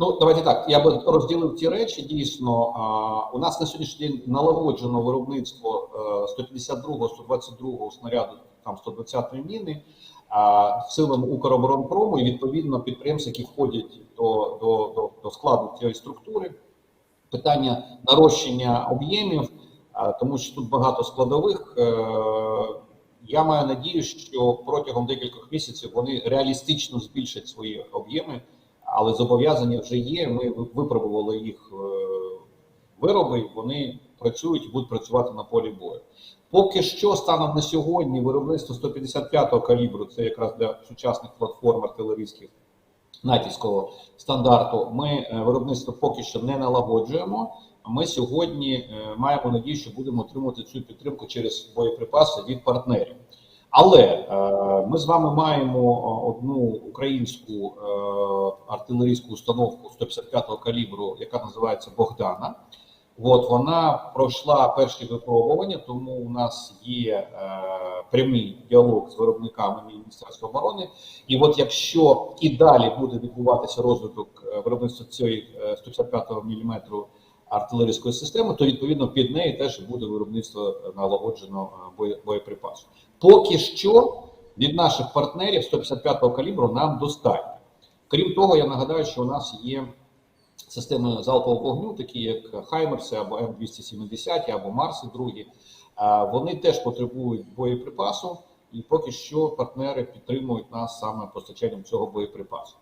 Ну, давайте так. Я би розділив ці речі. Дійсно, а, у нас на сьогоднішній день налагоджено виробництво е, 152-го, 122-го снаряду, там 120-ї міни а, силами Укроборонпрому і відповідно підприємств, які входять до, до, до, до складу цієї структури. Питання нарощення об'ємів, тому що тут багато складових. Е, Я маю надію, що протягом декількох місяців вони реалістично збільшать свої об'єми але зобов'язання вже є. Ми випробували їх е, вироби, вони працюють і будуть працювати на полі бою. Поки що, станом на сьогодні, виробництво 155-го калібру, це якраз для сучасних платформ артилерійських натівського стандарту. Ми е, виробництво поки що не налагоджуємо. Ми сьогодні е, маємо надію, що будемо отримувати цю підтримку через боєприпаси від партнерів. Але е, ми з вами маємо е, одну українську е, артилерійську установку 155-го калібру, яка називається Богдана. От вона пройшла перші випробування, тому у нас є е, прямий діалог з виробниками Міністерства оборони. І от якщо і далі буде відбуватися розвиток виробництва цієї е, 155 мм артилерійської системи, то відповідно під неї теж буде виробництво налагоджено е, боєприпасу. Поки що від наших партнерів 155-го калібру нам достатньо. Крім того, я нагадаю, що у нас є системи залпового вогню, такі як Хаймерси або М270, або Марси другі. А Вони теж потребують боєприпасу, і поки що партнери підтримують нас саме постачанням цього боєприпасу.